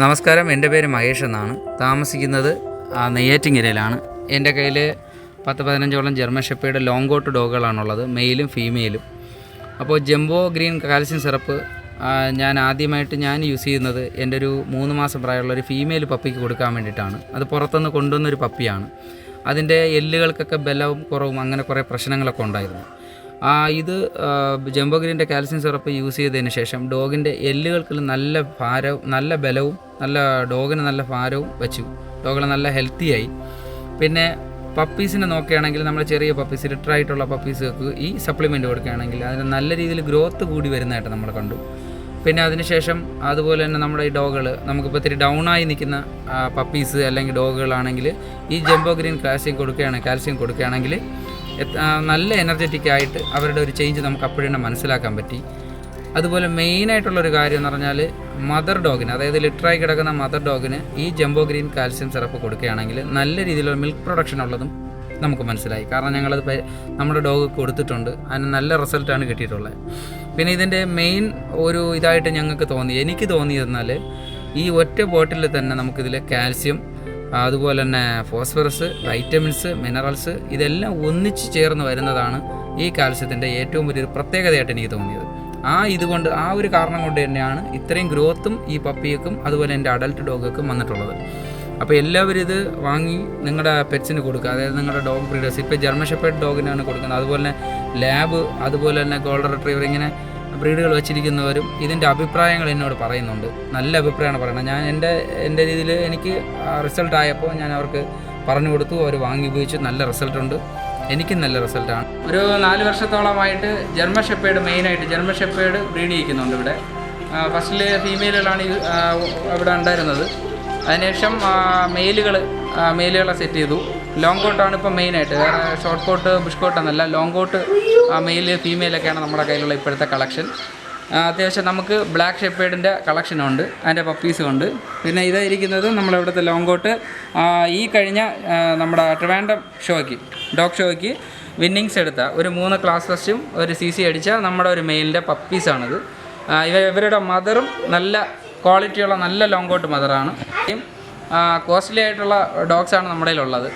നമസ്കാരം. എന്റെ പേര് മഹേഷ് എന്നാണ്. താമസിക്കുന്നത് നെയ്യാറ്റിങ്ങരയിലാണ് എന്റെ കയ്യിൽ പത്ത് പതിനഞ്ചോളം ജർമ്മൻ ഷെപ്പയുടെ ലോങ് കോട്ട് ഡോഗുകളാണുള്ളത് മെയിലും ഫീമെയിലും. അപ്പോൾ ജംബോ ഗ്രീൻ കാൽസ്യം സിറപ്പ് ഞാൻ ആദ്യമായിട്ട് ഞാൻ യൂസ് ചെയ്യുന്നത് എന്റെ ഒരു മൂന്ന് മാസം പ്രായമുള്ള ഒരു ഫീമെയിൽ പപ്പിക്ക് കൊടുക്കാൻ വേണ്ടിയിട്ടാണ്. അത് പുറത്തുനിന്ന് കൊണ്ടുവന്നൊരു പപ്പിയാണ്. അതിന്റെ എല്ലുകൾക്കൊക്കെ ബലവും കുറവും അങ്ങനെ കുറേ പ്രശ്നങ്ങളൊക്കെ ഉണ്ടായിരുന്നു. ഇത് ആ, ജംബോ ഗ്രീന്റെ കാൽസ്യം സിറപ്പ് യൂസ് ചെയ്തതിന് ശേഷം ഡോഗിന്റെ എല്ലുകൾക്ക് നല്ല ഭാരവും നല്ല ബലവും നല്ല ഡോഗിന് നല്ല ഭാരവും വെച്ചു. ഡോഗിന് നല്ല ഹെൽത്തിയായി പിന്നെ പപ്പീസിനെ നോക്കുകയാണെങ്കിൽ നമ്മൾ ചെറിയ പപ്പീസ് ലിറ്ററായിട്ടുള്ള പപ്പീസുകൾക്ക് ഈ സപ്ലിമെന്റ് കൊടുക്കുകയാണെങ്കിൽ അതിന് നല്ല രീതിയിൽ ഗ്രോത്ത് കൂടി വരുന്നതായിട്ട് നമ്മൾ കണ്ടു. പിന്നെ അതിനുശേഷം അതുപോലെ തന്നെ നമ്മുടെ ഈ ഡോഗുകൾ നമുക്കിപ്പോൾ ഇത്തിരി ഡൗൺ ആയി നിൽക്കുന്ന പപ്പീസ് അല്ലെങ്കിൽ ഡോഗുകളാണെങ്കിൽ ഈ ജംബോ ഗ്രീൻ കാൽസ്യം കൊടുക്കുകയാണെങ്കിൽ കാൽസ്യം കൊടുക്കുകയാണെങ്കിൽ നല്ല എനർജറ്റിക് ആയിട്ട് അവരുടെ ഒരു ചേഞ്ച് നമുക്ക് അപ്പോഴേ മനസ്സിലാക്കാൻ പറ്റി. അതുപോലെ മെയിനായിട്ടുള്ളൊരു കാര്യം എന്ന് പറഞ്ഞാൽ മദർ ഡോഗിന് അതായത് ലിറ്ററായി കിടക്കുന്ന മദർ ഡോഗിന് ഈ ജംബോ ഗ്രീൻ കാൽസ്യം സിറപ്പ് കൊടുക്കുകയാണെങ്കിൽ നല്ല രീതിയിലുള്ള മിൽക്ക് പ്രൊഡക്ഷൻ ഉള്ളതും നമുക്ക് മനസ്സിലായി. കാരണം ഞങ്ങളത് നമ്മുടെ ഡോഗ് കൊടുത്തിട്ടുണ്ട്. അതിന് നല്ല റിസൾട്ടാണ് കിട്ടിയിട്ടുള്ളത്. പിന്നെ ഇതിന്റെ മെയിൻ ഒരു ഇതായിട്ട് ഞങ്ങൾക്ക് തോന്നി എനിക്ക് തോന്നിയതെന്നാൽ ഈ ഒറ്റ ബോട്ടിലിൽ തന്നെ നമുക്കിതിൽ കാൽസ്യം അതുപോലെ തന്നെ ഫോസ്ഫറസ് വൈറ്റമിൻസ് മിനറൽസ് ഇതെല്ലാം ഒന്നിച്ച് ചേർന്ന് വരുന്നതാണ് ഈ കാൽസ്യത്തിന്റെ ഏറ്റവും വലിയൊരു പ്രത്യേകതയായിട്ട് എനിക്ക് തോന്നിയത്. ആ ഇതുകൊണ്ട് ആ ഒരു കാരണം കൊണ്ട് തന്നെയാണ് ഇത്രയും ഗ്രോത്തും ഈ പപ്പിയക്കും അതുപോലെ എന്റെ അഡൽട്ട് ഡോഗക്കും വന്നിട്ടുള്ളത്. അപ്പോൾ എല്ലാവരും ഇത് വാങ്ങി നിങ്ങളുടെ പെറ്റ്സിന് കൊടുക്കുക. അതായത് നിങ്ങളുടെ ഡോഗ് ബ്രീഡേഴ്സ്. ഇപ്പോൾ ജർമ്മൻ ഷെപ്പേർഡ് ഡോഗിനാണ് കൊടുക്കുന്നത്. അതുപോലെ ലാബ് അതുപോലെ തന്നെ ഗോൾഡൻ റിട്രീവർ ഇങ്ങനെ ബ്രീഡുകൾ വെച്ചിരിക്കുന്നവരും ഇതിന്റെ അഭിപ്രായങ്ങൾ എന്നോട് പറയുന്നുണ്ട്. നല്ല അഭിപ്രായമാണ് പറയുന്നത്. ഞാൻ എന്റെ എന്റെ രീതിയിൽ എനിക്ക് റിസൾട്ട് ആയപ്പോൾ ഞാൻ അവർക്ക് പറഞ്ഞു കൊടുത്തു. അവർ വാങ്ങി ഉപയോഗിച്ചു. നല്ല റിസൾട്ടുണ്ട് എനിക്കും നല്ല റിസൾട്ടാണ് ഒരു നാല് വർഷത്തോളമായിട്ട് ജർമ്മൻ ഷെപ്പേഡ് മെയിനായിട്ട് ജർമ്മൻ ഷെപ്പേഡ് ബ്രീഡ് ചെയ്യിക്കുന്നുണ്ട് ഇവിടെ ഫസ്റ്റിൽ ഫീമെയിലുകളാണ് ഇവിടെ ഉണ്ടായിരുന്നത്. അതിനുശേഷം മെയിലുകൾ മെയിലുകളെ സെറ്റ് ചെയ്തു. ലോങ് കോട്ടാണ് ഇപ്പോൾ മെയിനായിട്ട് വേറെ ഷോർട്ട് കോട്ട് ബുഷ് കോട്ട് എന്നല്ല. ലോങ് കോട്ട് മെയിൽ ഫീമെയിലൊക്കെയാണ് നമ്മുടെ കയ്യിലുള്ള ഇപ്പോഴത്തെ കളക്ഷൻ അത്യാവശ്യം നമുക്ക് ബ്ലാക്ക് ഷെപ്പേഡിന്റെ കളക്ഷനുണ്ട് അതിന്റെ പപ്പീസും ഉണ്ട്. പിന്നെ ഇതായിരിക്കുന്നത് നമ്മളിവിടുത്തെ ലോങ് കോട്ട് ഈ കഴിഞ്ഞ നമ്മുടെ ട്രിവാൻഡം ഷോയ്ക്ക് ഡോഗ് ഷോയ്ക്ക് വിന്നിങ്സ് എടുത്ത ഒരു മൂന്ന് ക്ലാസ് ഫസ്റ്റും ഒരു സി സി അടിച്ച നമ്മുടെ ഒരു മെയിലിന്റെ പപ്പീസാണിത് ഇവ ഇവരുടെ മദറും നല്ല ക്വാളിറ്റിയുള്ള നല്ല ലോങ് കോട്ട് മദറാണ് കോസ്റ്റ്ലി ആയിട്ടുള്ള ഡോഗ്സാണ് നമ്മുടെ കയ്യിലുള്ളത്.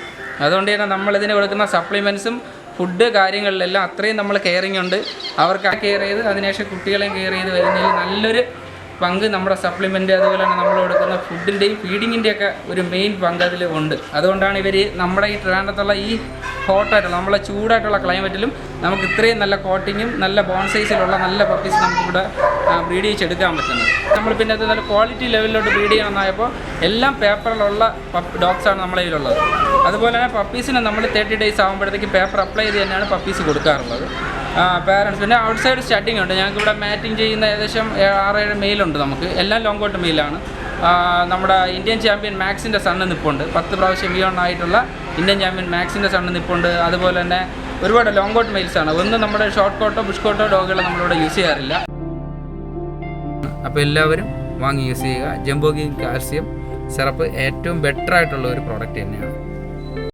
അതുകൊണ്ട് തന്നെ നമ്മളിതിന് കൊടുക്കുന്ന സപ്ലിമെൻസും ഫുഡ് കാര്യങ്ങളിലെല്ലാം അത്രയും നമ്മൾ കെയറിങ് ഉണ്ട്. അവർക്ക് കെയർ ചെയ്ത് അതിനുശേഷം കുട്ടികളെയും കെയർ ചെയ്ത് വരുന്നതിൽ നല്ലൊരു പങ്ക് നമ്മുടെ സപ്ലിമെന്റ് അതുപോലെ തന്നെ നമ്മൾ കൊടുക്കുന്ന ഫുഡിന്റെയും ഫീഡിങ്ങിന്റെയൊക്കെ ഒരു മെയിൻ പങ്ക് അതിൽ ഉണ്ട്. അതുകൊണ്ടാണ് ഇവർ നമ്മുടെ ഈ ട്രിവാൻഡത്തുള്ള ഈ ഹോട്ടായിട്ടുള്ള നമ്മളെ ചൂടായിട്ടുള്ള ക്ലൈമറ്റിലും നമുക്ക് ഇത്രയും നല്ല കോട്ടിങ്ങും നല്ല ബോൺ സൈസിലുള്ള നല്ല പപ്പീസ് നമുക്കിവിടെ ബ്രീഡ് ചെയ്തെടുക്കാൻ പറ്റുന്നത്. നമ്മൾ പിന്നെ അത് നല്ല ക്വാളിറ്റി ലെവലിലോട്ട് ബ്രീഡ് ചെയ്യണമെന്നായപ്പോൾ എല്ലാം പേപ്പറിലുള്ള പപ്പ് ഡോഗ്സാണ് നമ്മളെ കയ്യിലുള്ളത്. അതുപോലെ തന്നെ പപ്പീസിന് നമ്മൾ തേർട്ടി ഡേയ്സ് ആകുമ്പോഴത്തേക്ക് പേപ്പർ അപ്ലൈ ചെയ്ത് തന്നെയാണ് പപ്പീസ് കൊടുക്കാറുള്ളത്. പാരൻസ് പിന്നെ ഔട്ട് സൈഡ് സ്റ്റാർട്ടിംഗ് ഉണ്ട്. ഞങ്ങൾക്ക് ഇവിടെ മാറ്റിംഗ് ചെയ്യുന്ന ഏകദേശം ആറേഴ് മെയിലുണ്ട് നമുക്ക്. എല്ലാം ലോങ് കോട്ട് മെയിലാണ് നമ്മുടെ ഇന്ത്യൻ ചാമ്പ്യൻ മാക്സിന്റെ സണ്ണ് നിപ്പുണ്ട്. പത്ത് പ്രാവശ്യം ബിയോണ്ട് ആയിട്ടുള്ള ഇന്ത്യൻ ചാമ്പ്യൻ മാക്സിന്റെ സണ്ണ് നിപ്പുണ്ട്. അതുപോലെ തന്നെ ഒരുപാട് ലോങ് കോട്ട് മെയിൽസാണ് ഒന്ന് നമ്മുടെ ഷോർട്ട് കോട്ടോ ബുഷ് കോട്ടോ ഡോഗുകൾ നമ്മളിവിടെ യൂസ് ചെയ്യാറില്ല. അപ്പോൾ എല്ലാവരും വാങ്ങി യൂസ് ചെയ്യുക. ജംബോഗി കാൽസ്യം സിറപ്പ് ഏറ്റവും ബെറ്റർ ആയിട്ടുള്ള ഒരു പ്രോഡക്റ്റ് തന്നെയാണ്.